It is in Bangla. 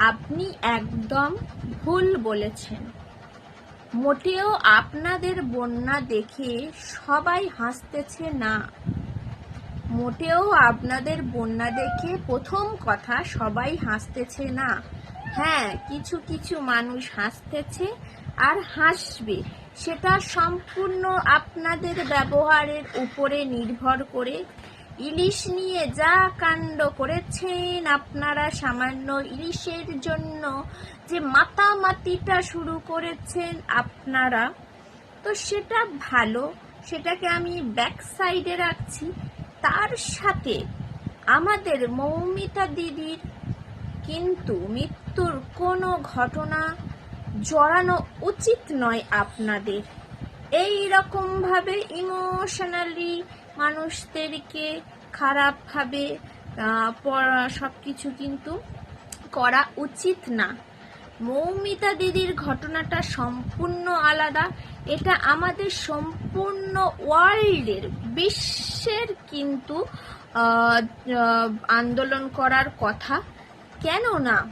আপনি একদম ভুল বলেছেন। মোটেও আপনাদের বন্যা দেখে সবাই হাসতেছে না। মোটেও আপনাদের বন্যা দেখে প্রথম কথা সবাই হাসতেছে না। হ্যাঁ কিছু কিছু মানুষ হাসতেছে আর হাসবে। সেটা সম্পূর্ণ আপনাদের ব্যবহারের উপরে নির্ভর করে ইলিশ নিয়ে যা কাণ্ড করেছেন আপনারা সামান্য ইলিশের জন্য, যে মাতামাতিটা শুরু করেছেন আপনারা, তো সেটা ভালো, সেটাকে আমি ব্যাক সাইডে রাখছি। তার সাথে আমাদের মৌমিতা দিদির কিন্তু মৃত্যুর কোনো ঘটনা জড়ানো উচিত নয় আপনাদের। এই রকমভাবে ইমোশনালি মানুষদেরকে খারাপভাবে সব কিছু কিন্তু করা উচিত না। মৌমিতা দিদির ঘটনাটা সম্পূর্ণ আলাদা। এটা আমাদের সম্পূর্ণ ওয়ার্ল্ডের, বিশ্বের কিন্তু আন্দোলন করার কথা। কেননা